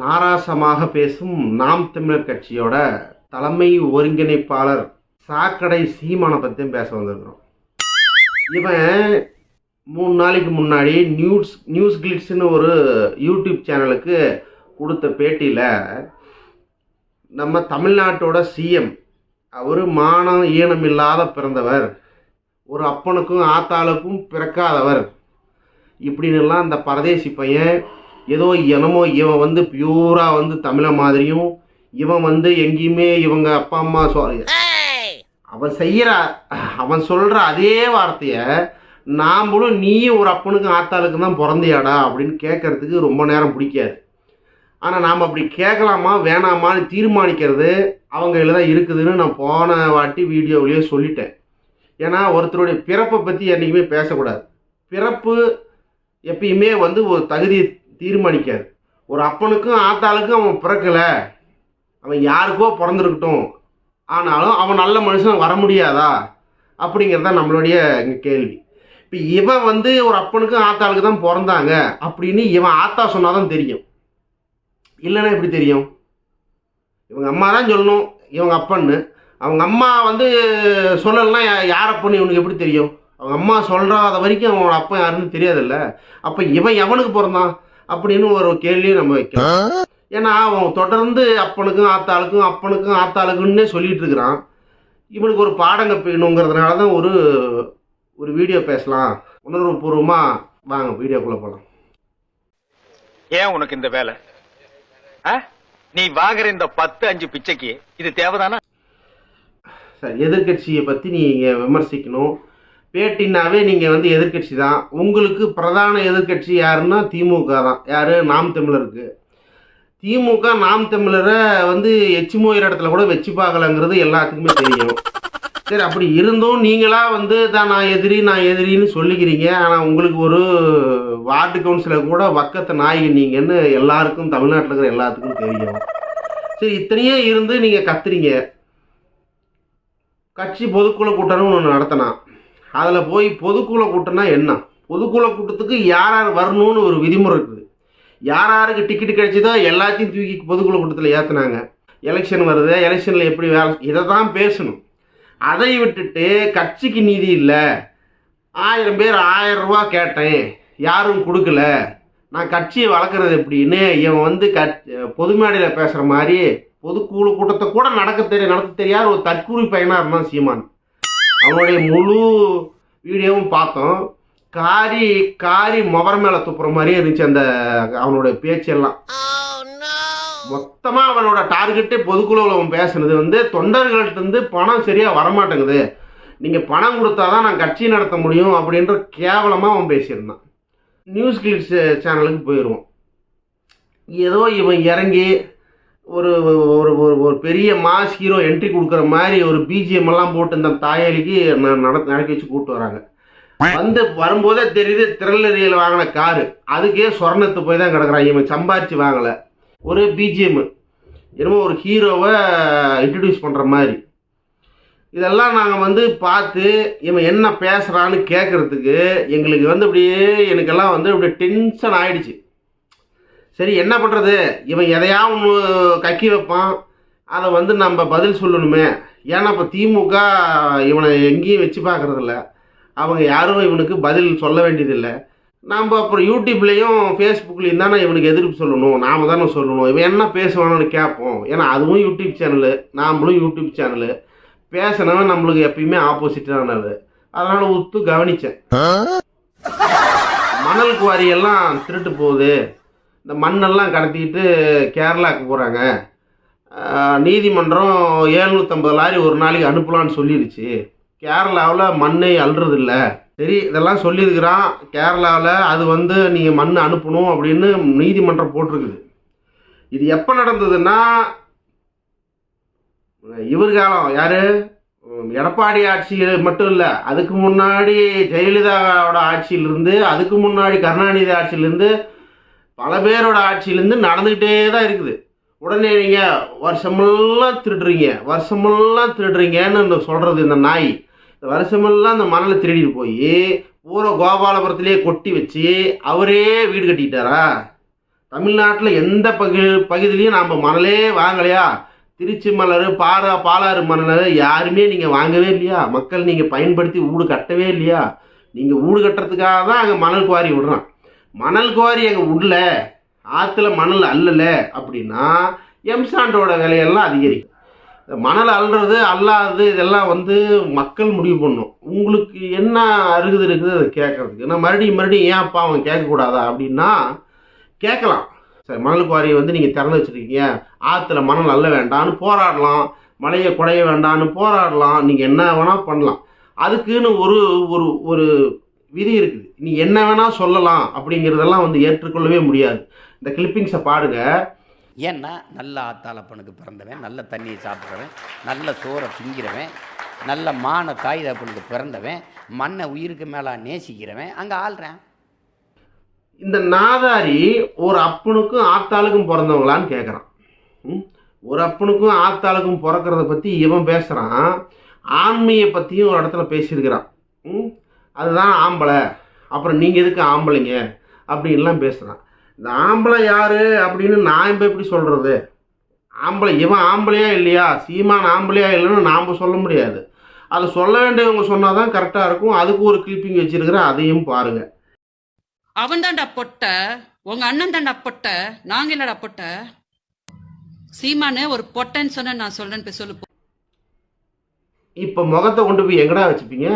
நாராசமாக பேசும் நாம் தமிழர் கட்சியோட தலைமை ஒருங்கிணைப்பாளர் சாக்கடை சீமானை பற்றியும் பேச வந்திருக்கிறோம். இவன் மூணு நாளைக்கு முன்னாடி நியூஸ் நியூஸ் கிளிட்ஸ்னு ஒரு யூடியூப் சேனலுக்கு கொடுத்த பேட்டியில் நம்ம தமிழ்நாட்டோட சிஎம் அவர் மானம் ஈனம் இல்லாத பிறந்தவர். ஒரு அப்பனுக்கும் ஆத்தாளுக்கும் பிறக்காதவர். இப்படின்னுலாம் அந்த பரதேசி பையன் ஏதோ என்னமோ இவன் வந்து பியூராக வந்து தமிழ மாதிரியும் இவன் வந்து எங்கேயுமே இவங்க அப்பா அம்மா சொ அவன் செய்கிற அவன் சொல்கிற அதே வார்த்தையை நாமளும் நீயும் ஒரு அப்பனுக்கும் ஆத்தாளுக்கு தான் பிறந்தியாடா அப்படின்னு கேட்கறதுக்கு ரொம்ப நேரம் பிடிக்காது. ஆனால் நாம் அப்படி கேட்கலாமா வேணாமான்னு தீர்மானிக்கிறது அவங்க கையில் தான் இருக்குதுன்னு நான் போன வாட்டி வீடியோவிலேயே சொல்லிட்டேன். ஏன்னா ஒருத்தருடைய பிறப்பை பற்றி என்றைக்குமே பேசக்கூடாது. பிறப்பு எப்பயுமே வந்து ஒரு தகுதியை தீர்மானிக்காது. ஒரு அப்பனுக்கும் ஆத்தாளுக்கும் அவன் பிறக்கலை. அவன் யாருக்கோ பிறந்திருக்கட்டும். ஆனாலும் அவன் நல்ல மனுஷன் வர முடியாதா? அப்படிங்கிறது தான் நம்மளுடைய இங்க கேள்வி. இப்போ இவன் வந்து ஒரு அப்பனுக்கும் ஆத்தாளுக்கு தான் பிறந்தாங்க அப்படின்னு இவன் ஆத்தா சொன்னாதான் தெரியும். இல்லைன்னா எப்படி தெரியும்? இவங்க அம்மா தான் சொல்லணும். இவங்க அப்பன்னு. அவங்க அம்மா வந்து சொல்லலைன்னா யா- யார் அப்பன்னு இவனுக்கு எப்படி தெரியும்? அவங்க அம்மா சொல்கிறாத வரைக்கும் அவனோட அப்பா யாருன்னு தெரியாதுல்ல. அப்போ இவன் எவனுக்கு பிறந்தான்? அப்படின்னு ஒரு கேள்வியை நம்ம வைக்கலாம் ஏன்னா அவன் தொடர்ந்து அப்பனுக்கும் ஆத்தாளுக்கும் அப்பனுக்கும் ஆத்தாளுக்குன்னே சொல்லிட்டு இருக்கிறான். இவனுக்கு ஒரு பாடம் கப்பிக்கணுங்கிறதுனால தான் ஒரு ஒரு வீடியோ பேசலாம். உணர்வுபூர்வமாக வாங்க வீடியோக்குள்ளே போகலாம் ஏன் உனக்கு இந்த வேலை? நீ வாங்குற இந்த பத்து அஞ்சு பிச்சைக்கு இது தேவைதானா? சார் எதிர்க்கட்சியை பற்றி நீங்கள் விமர்சிக்கணும். பேட்டினாவே நீங்கள் வந்து எதிர்க்கட்சி தான் உங்களுக்கு பிரதான எதிர்க்கட்சி யாருன்னா திமுக தான். யார்? நாம் தமிழருக்கு. திமுக நாம் தமிழரை வந்து எச்சிமோயிற இடத்துல கூட வச்சு பார்க்கலங்கிறது எல்லாத்துக்குமே தெரியும். சரி அப்படி இருந்தும் நீங்களா வந்து தான் நான் எதிரி நான் எதிரின்னு சொல்லிக்கிறீங்க. ஆனால் உங்களுக்கு ஒரு வார்டு கவுன்சிலர் கூட வக்கத்தை நாயகி நீங்கன்னு எல்லாருக்கும் தமிழ்நாட்டில் இருக்கிற எல்லாத்துக்கும் தெரியும். சரி இத்தனையே இருந்து நீங்கள் கத்துறீங்க. கட்சி பொதுக்குழு கூட்டம்னு ஒன்று நடத்தினான் அதில் போய் பொதுக்குழு கூட்டம்னா என்ன? பொதுக்குழு கூட்டத்துக்கு யார் யார் வரணும்னு ஒரு விதிமுறை இருக்குது. யார் யாருக்கு டிக்கெட் கிடைச்சதோ எல்லாத்தையும் தூக்கி பொதுக்குழு கூட்டத்தில் ஏற்றுனாங்க எலெக்ஷன் வருது எலெக்ஷனில் எப்படி வேலை இதை தான் பேசணும். அதை விட்டுட்டு கட்சிக்கு நிதி இல்லை. ஆயிரம் பேர் ஆயிரம் ரூபா கேட்டேன். யாரும் கொடுக்கல. நான் கட்சியை வளர்க்குறது எப்படின்னு இவன் வந்து கட் பொது மேடையில் பேசுகிற மாதிரி பொதுக்குழு கூட்டத்தை கூட நடக்க தெரிய நடத்த தெரியாத ஒரு தற்கூரி பையனாக இருந்தான் சீமான். அவனுடைய முழு வீடியோவும் பார்த்தோம். காரி காரி முகர மேலே துப்புற மாதிரியே இருந்துச்சு அந்த அவனுடைய பேச்செல்லாம். மொத்தமாக அவனோட டார்கெட்டே பொதுக்குழுவில் அவன் பேசுனது வந்து தொண்டர்கள்ட்ட இருந்து பணம் சரியாக வரமாட்டேங்குது. நீங்கள் பணம் கொடுத்தாதான் நான் கட்சி நடத்த முடியும் அப்படின்ற கேவலமாக அவன் பேசியிருந்தான். நியூஸ் கிளிப்ஸ் சேனலுக்கு போயிடுவோம் ஏதோ இவன் இறங்கி ஒரு ஒரு ஒரு ஒரு பெரிய மாஸ் ஹீரோ என்ட்ரி கொடுக்குற மாதிரி ஒரு பிஜிஎம் எல்லாம் போட்டு இந்த தாயாளிக்கு நட நடக்க வச்சு கூப்பிட்டு வராங்க. வந்து வரும்போதே தெரியுது திரளறியல் வாங்கின காரு அதுக்கே சொர்ணத்து போய் தான் கிடக்குறான். இவன் சம்பாரிச்சு வாங்கலை. ஒரு பிஜிஎம் என்னமோ ஒரு ஹீரோவை இன்ட்ரடியூஸ் பண்ணுற மாதிரி. இதெல்லாம் நாங்கள் வந்து பார்த்து இவன் என்ன பேசுகிறான்னு கேட்குறதுக்கு எங்களுக்கு வந்து அப்படியே எனக்கெல்லாம் வந்து அப்படியே டென்ஷன் ஆயிடுச்சு. சரி என்ன பண்ணுறது இவன் எதையா ஒன்று கக்கி வைப்பான்? அதை வந்து நம்ம பதில் சொல்லணுமே. ஏன்னா இப்போ திமுக இவனை எங்கேயும் வச்சு பார்க்கறதில்ல. அவங்க யாரும் இவனுக்கு பதில் சொல்ல வேண்டியதில்லை. நாம் அப்புறம் யூடியூப்லேயும் ஃபேஸ்புக்லேயும் தானே இவனுக்கு எதிர்ப்பு சொல்லணும்? நாம தானே சொல்லணும்? இவன் என்ன பேசுவானு கேட்போம். ஏன்னா அதுவும் யூடியூப் சேனலு. நாமளும் யூடியூப் சேனலு. பேசினவன் நம்மளுக்கு எப்பயுமே ஆப்போசிட்டானது அதனால உத்து கவனிச்சேன். மணல் குவாரி எல்லாம் திருட்டு போகுது. இந்த மண்ணெல்லாம் கடத்திக்கிட்டு கேரளாவுக்கு போகிறாங்க நீதிமன்றம் ஏழ்நூற்றம்பது லாரி ஒரு நாளைக்கு அனுப்பலான்னு சொல்லிடுச்சு கேரளாவில் மண்ணை அல்றதில்ல சரி இதெல்லாம் சொல்லியிருக்கிறான். கேரளாவில் அது வந்து நீங்கள் மண் அனுப்பணும் அப்படின்னு நீதிமன்றம் போட்டிருக்குது. இது எப்போ நடந்ததுன்னா இவர் காலம். யார்? எடப்பாடி ஆட்சியில் மட்டும் இல்லை அதுக்கு முன்னாடி ஜெயலலிதாவோட ஆட்சியிலிருந்து அதுக்கு முன்னாடி கருணாநிதி ஆட்சியிலிருந்து பல பேரோட ஆட்சியிலேருந்து நடந்துக்கிட்டே தான் இருக்குது. உடனே நீங்கள் வருஷமெல்லாம் திருடுறீங்க வருஷமெல்லாம் திருடுறீங்கன்னு இந்த சொல்கிறது இந்த நாய். இந்த வருஷமெல்லாம் அந்த மணலை திருடிட்டு போய் பூரா கோபாலபுரத்திலே கொட்டி வச்சு அவரே வீடு கட்டிக்கிட்டாரா தமிழ்நாட்டில் எந்த பகு பகுதியிலையும் நாம் மணலே வாங்கலையா? திருச்சி மலர் பாரா பாலாறு மணல் யாருமே நீங்கள் வாங்கவே இல்லையா? மக்கள் நீங்கள் பயன்படுத்தி வீடு கட்டவே இல்லையா? நீங்கள் வீடு கட்டுறதுக்காக தான் அங்கே மணல் குவாரி விடுறான். மணல் குவாரி அங்கே உள்ள ஆற்றுல மணல் அல்லல அப்படின்னா எம்சாண்டோட விலையெல்லாம் அதிகரிக்கும். இந்த மணல் அள்ளுறது அல்லாதது இதெல்லாம் வந்து மக்கள் முடிவு பண்ணும். உங்களுக்கு என்ன அருகுது இருக்குது அதை கேட்கறதுக்கு? நான் மறுபடியும் மறுபடியும் ஏன் அப்பா அவன் கேட்கக்கூடாதா? அப்படின்னா கேட்கலாம். சரி மணல் குவாரியை வந்து நீங்கள் திறந்து வச்சுருக்கீங்க. ஆற்றுல மணல் அள்ள வேண்டாம்னு போராடலாம். மலையை குடைய வேண்டாம்னு போராடலாம். நீங்கள் என்ன வேணால் பண்ணலாம். அதுக்குன்னு ஒரு ஒரு ஒரு விதி இருக்குது. நீ என்ன வேணால் சொல்லலாம் அப்படிங்கிறதெல்லாம் வந்து ஏற்றுக்கொள்ளவே முடியாது. இந்த கிளிப்பிங்ஸை பாடுங்க ஏன்னா நல்ல ஆத்தாளப்பனுக்கு பிறந்தவன் நல்ல தண்ணியை சாப்பிட்றவன் நல்ல சோறை திங்கிறவன் நல்ல மான தாய் தகப்பனுக்கு பிறந்தவன் மண்ணை உயிருக்கு மேலே நேசிக்கிறவன் அங்கே ஆள்றேன். இந்த நாதாரி ஒரு அப்பனுக்கும் ஆத்தாளுக்கும் பிறந்தவங்களான்னு கேட்குறான் ம்? ஒரு அப்பனுக்கும் ஆத்தாளுக்கும் பிறக்கிறத பற்றி இவன் பேசுகிறான் ஆண்மையை பற்றியும் ஒரு இடத்துல பேசியிருக்கிறான். ம்? அதுதான் ஆம்பளை. அப்புறம் நீங்கள் எதுக்கு ஆம்பளைங்க? அப்படின்லாம் பேசுகிறான் இந்த ஆம்பளை யார் அப்படின்னு நான் இப்போ எப்படி சொல்கிறது ஆம்பளை இவன் ஆம்பளையா இல்லையா? சீமான் ஆம்பளையா இல்லைன்னு நாம் சொல்ல முடியாது. அதை சொல்ல வேண்டியவங்க சொன்னால் தான் கரெக்டாக இருக்கும். அதுக்கு ஒரு கிளிப்பிங் வச்சிருக்கிறேன் அதையும் பாருங்கள் அவன் தான்டா பொட்ட. உங்க அண்ணன் தான்டா பொட்ட. நாங்க இல்லடா பொட்ட? சீமானு ஒரு பொட்டன்னு சொன்ன நான் சொல்றேன்னு சொல்லு. இப்போ முகத்தை கொண்டு போய் எங்கடா வச்சுப்பீங்க?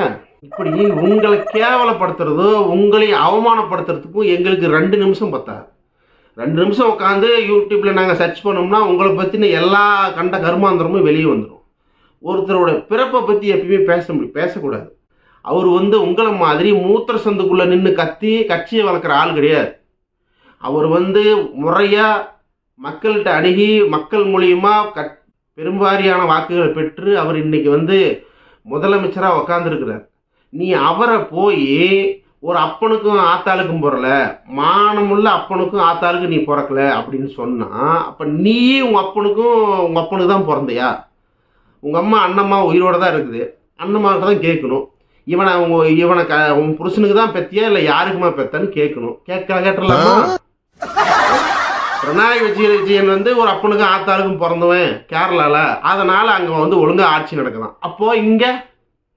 இப்படி உங்களை கேவலப்படுத்துறதோ உங்களை அவமானப்படுத்துறதுக்கும் எங்களுக்கு ரெண்டு நிமிஷம் பத்தாது. ரெண்டு நிமிஷம் உட்காந்து யூடியூப்பில் நாங்கள் சர்ச் பண்ணோம்னா உங்களை பற்றின எல்லா கண்ட கர்மாந்திரமும் வெளியே வந்துடும் ஒருத்தரோட பிறப்பை பற்றி எப்பயுமே பேச முடியும் பேசக்கூடாது. அவர் வந்து உங்களை மாதிரி மூத்திர சந்துக்குள்ளே நின்று கத்தி கட்சியை வளர்க்குற ஆள் கிடையாது. அவர் வந்து முறையாக மக்கள்கிட்ட அணுகி மக்கள் மூலியமா கட் பெரும்பாரியான வாக்குகளை பெற்று அவர் இன்னைக்கு வந்து முதலமைச்சராக உக்காந்துருக்கிறார். நீ அவரை போய் ஒரு அப்பனுக்கும் ஆத்தாளுக்கும் பிறல மானமுள்ள அப்பனுக்கும் ஆத்தாளுக்கும் நீ பிறக்கல அப்படின்னு சொன்னா அப்ப நீ உங்க அப்பனுக்கும் உங்க அப்பனுக்கு தான் பிறந்தையா? உங்க அம்மா அண்ணம்மா உயிரோட தான் இருக்குது. அண்ணம்மாவுக்கு தான் கேட்கணும். இவனை உங்க இவனை க உன் புருஷனுக்கு தான் பெத்தியா இல்லை யாருக்குமா பெத்தான்னு கேட்கணும். கேட்க கேட்டலாமா பினராயி விஜயன் விஜயன் வந்து ஒரு அப்பனுக்கும் ஆத்தாளுக்கும் பிறந்தவன் கேரளால. அதனால அங்க வந்து ஒழுங்கா ஆட்சி நடக்குதாம் அப்போ இங்க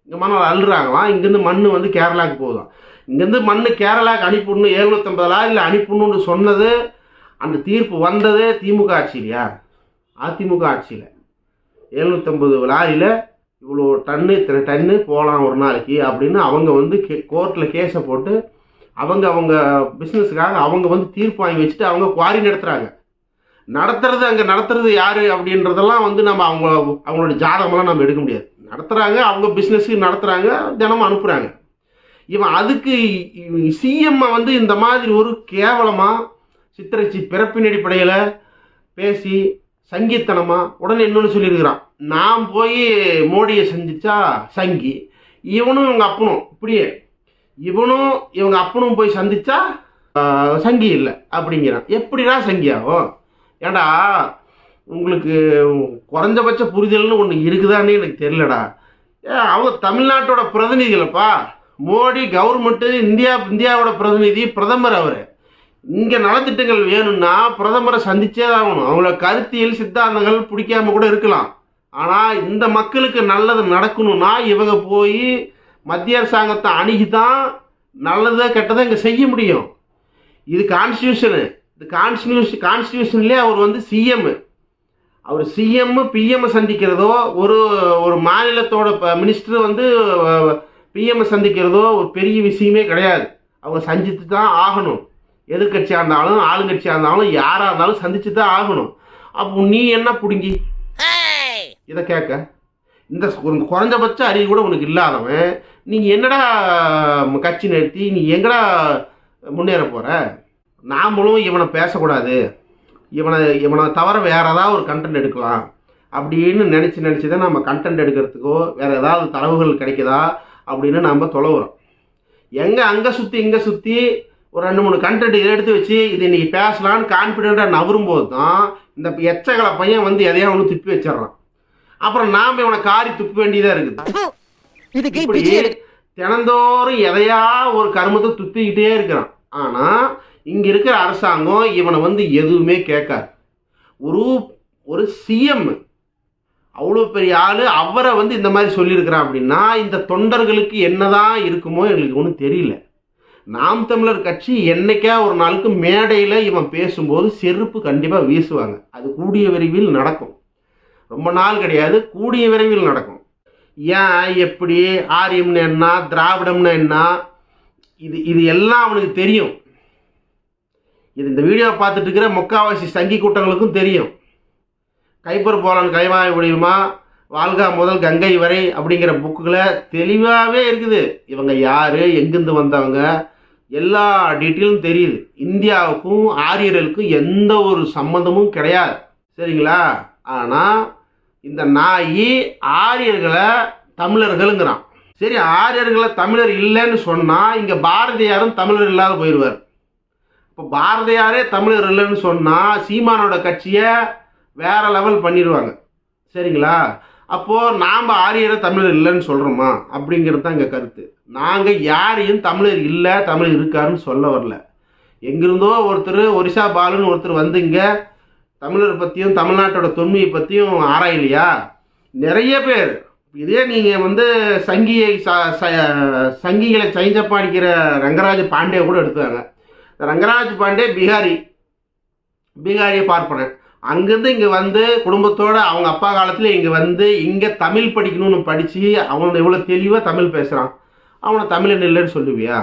இங்கே மணல் அள்ளுறாங்களாம். இங்கேருந்து மண் வந்து கேரளாவுக்கு போதும் இங்கேருந்து மண்ணு கேரளாவுக்கு அனுப்பிடணும் எழுநூத்தம்பதுலா இல்லை அனுப்பிடணும்னு சொன்னது அந்த தீர்ப்பு வந்தது திமுக ஆட்சியிலையா? அதிமுக ஆட்சியில். எழுநூற்றம்பது லாரியில் இவ்வளோ டன்னு இத்தனை டன்னு போகலாம் ஒரு நாளைக்கு அப்படின்னு அவங்க வந்து கே கோர்ட்டில் கேஸை போட்டு அவங்க அவங்க பிஸ்னஸுக்காக அவங்க வந்து தீர்ப்பு வாங்கி வச்சுட்டு அவங்க குவாரி நடத்துகிறாங்க நடத்துறது அங்கே நடத்துறது யார் அப்படின்றதெல்லாம் வந்து நம்ம அவங்க அவங்களோட ஜாதகமெல்லாம் நம்ம எடுக்க முடியாது. நடத்துகிறாங்க அவங்க பிஸ்னஸுக்கு நடத்துகிறாங்க தினமும் அனுப்புகிறாங்க இவன் அதுக்கு சிஎம்ஐ வந்து இந்த மாதிரி ஒரு கேவலமாக சித்திரச்சி பிறப்பின் அடிப்படையில் பேசி சங்கித்தனமாக உடனே இன்னொன்று சொல்லியிருக்கிறான். நான் போய் மோடியை சந்திச்சா சங்கி இவனும் இவங்க அப்பனும் இப்படியே. இவனும் இவங்க அப்பனும் போய் சந்திச்சா சங்கி இல்லை அப்படிங்கிறான். எப்படிடா சங்கி ஆகும் ஏண்டா உங்களுக்கு குறைஞ்சபட்ச புரிதல்னு ஒன்று இருக்குதான்னு எனக்கு தெரியலடா. ஏ அவங்க தமிழ்நாட்டோட பிரதிநிதிகளப்பா. மோடி கவர்மெண்ட்டு இந்தியா இந்தியாவோட பிரதிநிதி பிரதமர் அவர். இங்கே நலத்திட்டங்கள் வேணும்னா பிரதமரை சந்திச்சே தான் ஆகணும். அவங்கள கருத்தியல் சித்தாந்தங்கள் பிடிக்காம கூட இருக்கலாம். ஆனால் இந்த மக்களுக்கு நல்லது நடக்கணும்னா இவங்க போய் மத்திய அரசாங்கத்தை அணுகி தான் நல்லதை கெட்டதை இங்கே செய்ய முடியும். இது கான்ஸ்டியூஷனு இது கான்ஸ்டியூஷன் கான்ஸ்டியூஷன்லேயே அவர் வந்து சிஎம் அவர் சிஎம் பிஎம் சந்திக்கிறதோ ஒரு ஒரு மாநிலத்தோட மினிஸ்டர் வந்து பிஎம் சந்திக்கிறதோ ஒரு பெரிய விஷயமே கிடையாது. அவங்க சந்தித்து தான் ஆகணும் எதிர்கட்சியாக இருந்தாலும் ஆளுங்கட்சியாக இருந்தாலும் யாராக இருந்தாலும் சந்திச்சு தான் ஆகணும். அப்போ நீ என்ன பிடுங்கி? இதை கேட்க இந்த குறைஞ்சபட்ச அறிவு கூட உனக்கு இல்லாதவன் நீ என்னடா கட்சி நிறுத்தி நீ எங்கடா முன்னேற போற? நாமளும் இவனை பேசக்கூடாது. இவனை இவனை தவிர வேற ஏதாவது ஒரு கண்டென்ட் எடுக்கலாம் அப்படின்னு நினச்சி நினச்சி தான் நம்ம கண்டென்ட் எடுக்கிறதுக்கோ வேற ஏதாவது தரவுகள் கிடைக்குதா அப்படின்னு நம்ம தொலைவுறோம். எங்கே அங்கே சுற்றி இங்கே சுற்றி ஒரு ரெண்டு மூணு கண்டென்ட் இதை எடுத்து வச்சு இது இன்னைக்கு பேசலான்னு கான்ஃபிடென்ட்டாக நவரும்போது தான் இந்த எச்சகலை பையன் வந்து எதையா ஒன்று துப்பி வச்சிடுறான். அப்புறம் நாம் இவனை காரி துப்ப வேண்டியதாக இருக்குது. இப்படி தினந்தோறும் எதையா ஒரு கருமத்தை துப்பிக்கிட்டே இருக்கிறான். ஆனால் இங்கே இருக்கிற அரசாங்கம் இவனை வந்து எதுவுமே கேட்காது. ஒரு ஒரு சிஎம் அவ்வளோ பெரிய ஆள் அவரை வந்து இந்த மாதிரி சொல்லியிருக்கிறான் அப்படின்னா இந்த தொண்டர்களுக்கு என்னதான் இருக்குமோ எங்களுக்கு ஒன்றும் தெரியல. நாம் தமிழர் கட்சி என்னைக்கா ஒரு நாளுக்கு மேடையில் இவன் பேசும்போது செருப்பு கண்டிப்பாக வீசுவாங்க. அது கூடிய விரைவில் நடக்கும். ரொம்ப நாள் கிடையாது கூடிய விரைவில் நடக்கும். ஏன் எப்படி ஆரியம்னு என்ன திராவிடம்னு என்ன இது இது எல்லாம் அவனுக்கு தெரியும். இது இந்த வீடியோ பார்த்துட்டு இருக்கிற முக்காவாசி சங்கி கூட்டங்களுக்கும் தெரியும். கைப்பர் போலன் கைவாய முடியுமா வாழ்கா முதல் கங்கை வரை அப்படிங்கிற புக்குகளை தெளிவாகவே இருக்குது. இவங்க யார்? எங்கேருந்து வந்தவங்க? எல்லா டீட்டெயிலும் தெரியுது. இந்தியாவுக்கும் ஆரியர்களுக்கும் எந்த ஒரு சம்மந்தமும் கிடையாது. சரிங்களா? ஆனால் இந்த நாய் ஆரியர்களை தமிழர்களுங்கிறான். சரி ஆரியர்களை தமிழர் இல்லைன்னு சொன்னால் இங்கே பாரதியாரும் தமிழர் இல்லாத போயிடுவார் இப்போ பாரதியாரே தமிழர் இல்லைன்னு சொன்னால் சீமானோட கட்சியை வேற லெவல் பண்ணிடுவாங்க. சரிங்களா? அப்போது நாம் ஆரியரை தமிழர் இல்லைன்னு சொல்கிறோமா அப்படிங்கிறது தான் எங்கள் கருத்து. நாங்கள் யாரையும் தமிழர் இல்லை தமிழர் இருக்காருன்னு சொல்ல வரல. எங்கிருந்தோ ஒருத்தர் ஒரிசா பாலுன்னு ஒருத்தர் வந்து இங்கே தமிழர் பற்றியும் தமிழ்நாட்டோட தொன்மையை பற்றியும் ஆராயலையா? நிறைய பேர். இதே நீங்கள் வந்து சங்கியை ச- ச- சங்கிகளை சைஞ்சப்பாடிக்கிற ரங்கராஜ பாண்டே கூட எடுத்தாங்க ரங்கராஜ் பாண்டே பீகாரி பீகாரியை பார்ப்பனர் அங்கேருந்து இங்கே வந்து குடும்பத்தோட அவங்க அப்பா காலத்தில் இங்கே வந்து இங்கே தமிழ் படிக்கணும்னு படித்து அவன் இவ்வளோ தெளிவாக தமிழ் பேசுகிறான் அவனை தமிழன் இல்லைன்னு சொல்லுவியா?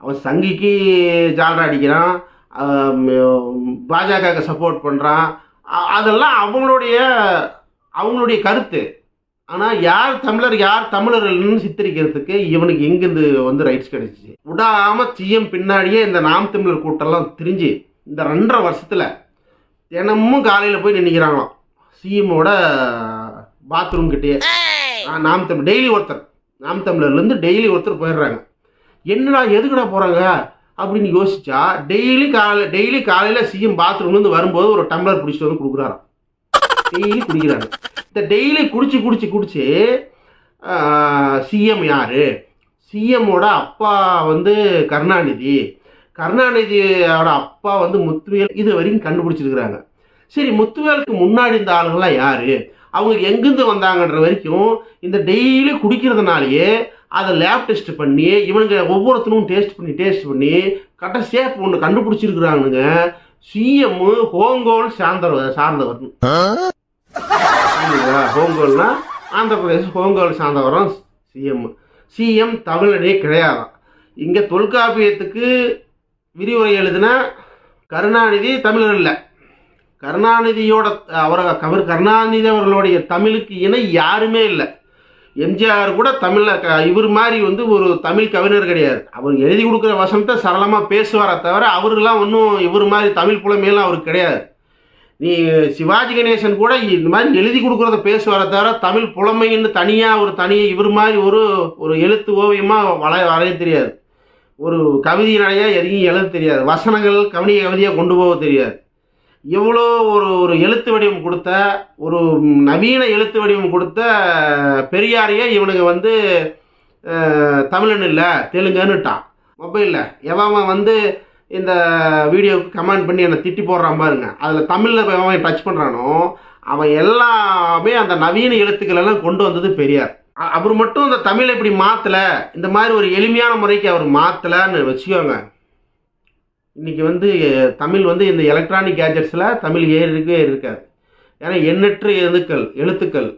அவன் சங்கிக்கு ஜாலரா அடிக்கிறான் பாஜகவுக்கு சப்போர்ட் பண்ணுறான் அதெல்லாம் அவங்களுடைய அவங்களுடைய கருத்து. ஆனால் யார் தமிழர் யார் தமிழர்கள்னு சித்தரிக்கிறதுக்கு இவனுக்கு எங்கேருந்து வந்து ரைட்ஸ் கிடைச்சிச்சு? விடாம சிஎம் பின்னாடியே இந்த நாம் தமிழர் கூட்டம்லாம் திரிஞ்சு இந்த ரெண்டரை வருஷத்தில் தினமும் காலையில் போய் நின்றுக்கிறாங்களாம் சிஎம்மோட பாத்ரூம் கிட்டேயே. நாம் தமிழ் டெய்லி ஒருத்தர். நாம் தமிழர்லேருந்து டெய்லி ஒருத்தர் போயிடுறாங்க. என்னடா எதுக்குடா போகிறாங்க அப்படின்னு யோசிச்சா டெய்லி காலையில் டெய்லி காலையில் சிஎம் பாத்ரூம்லேருந்து வரும்போது ஒரு டம்ளர் பிடிச்சிட்டு வந்து கொடுக்குறாராம். டெய்லி குடிக்கிறாங்க இந்த டெய்லி குடிச்சு குடிச்சு குடிச்சு சிஎம் யார்? சிஎம்மோட அப்பா வந்து கருணாநிதி. கருணாநிதியோட அப்பா வந்து முத்துவேல். இது வரைக்கும் கண்டுபிடிச்சிருக்கிறாங்க. சரி முத்துவேலுக்கு முன்னாடி இந்த ஆளுங்கள்லாம் யார்? அவங்க எங்கேருந்து வந்தாங்கன்ற வரைக்கும் இந்த டெய்லி குடிக்கிறதுனாலேயே அதை லேப் டெஸ்ட் பண்ணி இவனுங்க ஒவ்வொருத்தனும் டேஸ்ட் பண்ணி டேஸ்ட் பண்ணி கட்ட சேஃப் ஒன்று கண்டுபிடிச்சிருக்கிறானுங்க. சிஎம் ஹோங்கோல் சார்ந்தவர். சார்ந்தவர் ஹோங்கோல்னா ஆந்திர பிரதேச ஹோங்கோல் சாந்தவரம் சிஎம். சிஎம் தமிழனே கிடையாதான். இங்கே தொல்காப்பியத்துக்கு விரிவுரை எழுதினா கருணாநிதி தமிழர் இல்லை. கருணாநிதியோட அவர கவர் கருணாநிதி அவர்களுடைய தமிழுக்கு இணை யாருமே இல்லை. எம்ஜிஆர் கூட தமிழில் க இவர் மாதிரி வந்து ஒரு தமிழ் கவிஞர் கிடையாது. அவர் எழுதி கொடுக்குற வசனத்தை சரளமாக பேசுவாரே தவிர அவருக்கெல்லாம் ஒன்றும் இவர் மாதிரி தமிழ் புலமையெல்லாம் அவருக்கு கிடையாது. நீ சிவாஜி கணேசன் கூட இந்த மாதிரி எழுதி கொடுக்குறத பேசுவார தவிர தமிழ் புலமைன்னு தனியாக ஒரு தனியாக இவர் மாதிரி ஒரு ஒரு எழுத்து ஓவியமாக வளைய வரைய தெரியாது. ஒரு கவிதை நடையா எதையும் எழுத தெரியாது. வசனங்கள் கவிதை கவிதையாக கொண்டு போக தெரியாது. எவ்வளோ ஒரு ஒரு எழுத்து வடிவம் கொடுத்த ஒரு நவீன எழுத்து வடிவம் கொடுத்த பெரியாரையே இவனுங்க வந்து தமிழன் இல்லை தெலுங்குன்னுட்டான். மொபைலில். எவன் வந்து இந்த வீடியோவுக்கு கமெண்ட் பண்ணி என்னை திட்டி போடுறான் பாருங்க. அதில் தமிழில் அவன் டச் பண்ணுறானோ அவன் எல்லாமே அந்த நவீன எழுத்துக்கள் எல்லாம் கொண்டு வந்தது பெரியார். அவர் மட்டும் இந்த தமிழை இப்படி மாற்றலை இந்த மாதிரி ஒரு எளிமையான முறைக்கு அவர் மாற்றலைன்னு வச்சுக்கோங்க. இன்னைக்கு வந்து தமிழ் வந்து இந்த எலக்ட்ரானிக் கேஜெட்ஸில் தமிழ் ஏறி இருக்கவே இருக்காது. ஏன்னா எண்ணற்ற எழுத்துக்கள் எழுத்துக்கள்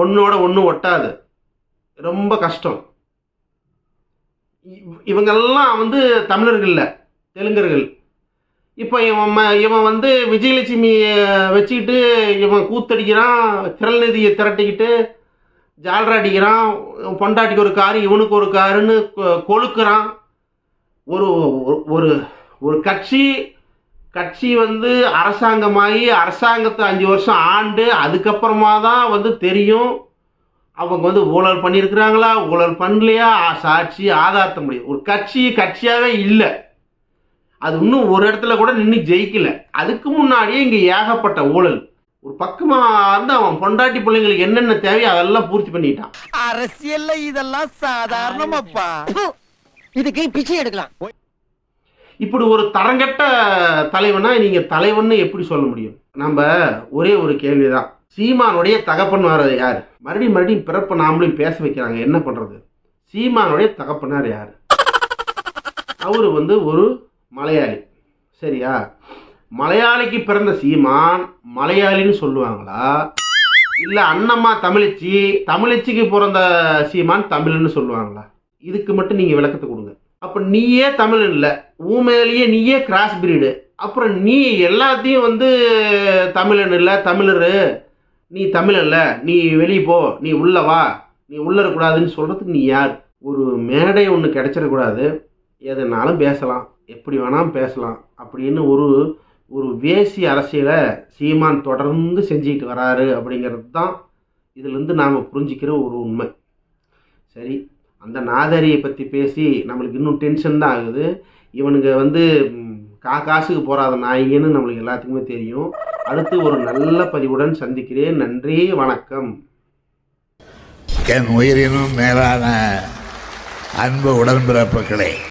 ஒன்றோட ஒன்று ஒட்டாது. ரொம்ப கஷ்டம். இவங்கெல்லாம் வந்து தமிழர்கள் இல்லை. தெலுங்கர்கள். இப்போ இவன் ம- இவன் வந்து விஜயலட்சுமியை வச்சுக்கிட்டு இவன் கூத்தடிக்கிறான் திரள் நிதியை திரட்டிக்கிட்டு ஜாலரா அடிக்கிறான் பொண்டாட்டிக்கு ஒரு காரு இவனுக்கு ஒரு காருன்னு கொ- கொழுக்கிறான் ஒரு ஒரு- ஒரு ஒரு கட்சி கட்சி வந்து அரசாங்கமாகி அரசாங்கத்தை அஞ்சு வருஷம் ஆண்டு அதுக்கப்புறமா தான் வந்து தெரியும் அவங்க வந்து ஊழல் பண்ணியிருக்கிறாங்களா ஊழல் பண்ணலையா ஆ- சாட்சி ஆதாரத்த முடியும். ஒரு கட்சி கட்சியாகவே இல்லை. அது இன்னும் ஒரு இடத்துல கூட நின்று ஜெயிக்கல. அதுக்கு முன்னாடியே இங்கே ஏகப்பட்ட ஊழல். ஒரு பக்கமா இருந்து அவன் பொண்டாட்டி பிள்ளைங்களுக்கு என்னென்ன தேவையோ அதெல்லாம் பூர்த்தி பண்ணிட்டான். அரசியல்ல இதெல்லாம் சாதாரணமாப்பா. இதுக்கு பிச்சை எடுக்கலாம். இப்படி ஒரு தரங்கட்ட தலைவனா நீங்க தலைவன்னு எப்படி சொல்ல முடியும்? நம்ம ஒரே ஒரு கேள்விதான். சீமானுடைய தகப்பனார் யார்? மறுபடியும் மறுபடியும் பிறப்பு நாமளையும் பேச வைக்கிறாங்க. என்ன பண்றது? சீமானுடைய தகப்பனார் யார்? அவரு வந்து ஒரு மலையாளி. சரியா? மலையாளிக்கு பிறந்த சீமான் மலையாளின்னு சொல்லுவாங்களா? இல்லை அண்ணம்மா தமிழச்சி தமிழச்சிக்கு பிறந்த சீமான் தமிழ்னு சொல்லுவாங்களா? இதுக்கு மட்டும் நீங்கள் விளக்கத்தை கொடுங்க. அப்போ நீயே தமிழ் இல்லை ஊமையிலேயே நீயே கிராஸ் பிரீடு அப்புறம் நீ எல்லாத்தையும் வந்து தமிழன் இல்லை தமிழர். நீ தமிழ் இல்லை நீ வெளியே போ நீ உள்ள வா நீ உள்ள இருக்கக்கூடாதுன்னு நீ யார்? ஒரு மேடை ஒன்று கிடைச்சிடக்கூடாது. எதுனாலும் பேசலாம். எப்படி வேணாலும் பேசலாம். அப்படின்னு ஒரு ஒரு வேசி அரசியலை சீமான் தொடர்ந்து செஞ்சுக்கிட்டு வராரு அப்படிங்கிறது தான் இதுலேருந்து நாம் புரிஞ்சிக்கிற ஒரு உண்மை. சரி அந்த நாதாரியை பற்றி பேசி நம்மளுக்கு இன்னும் டென்ஷன் தான் ஆகுது. இவனுங்க வந்து கா காசுக்கு போகாத நாய்கன்னு நம்மளுக்கு எல்லாத்துக்குமே தெரியும். அடுத்து ஒரு நல்ல பதிவுடன் சந்திக்கிறேன். நன்றி வணக்கம். என் உயிரினும் மேலான அன்பு உடன்பிறப்புகளே.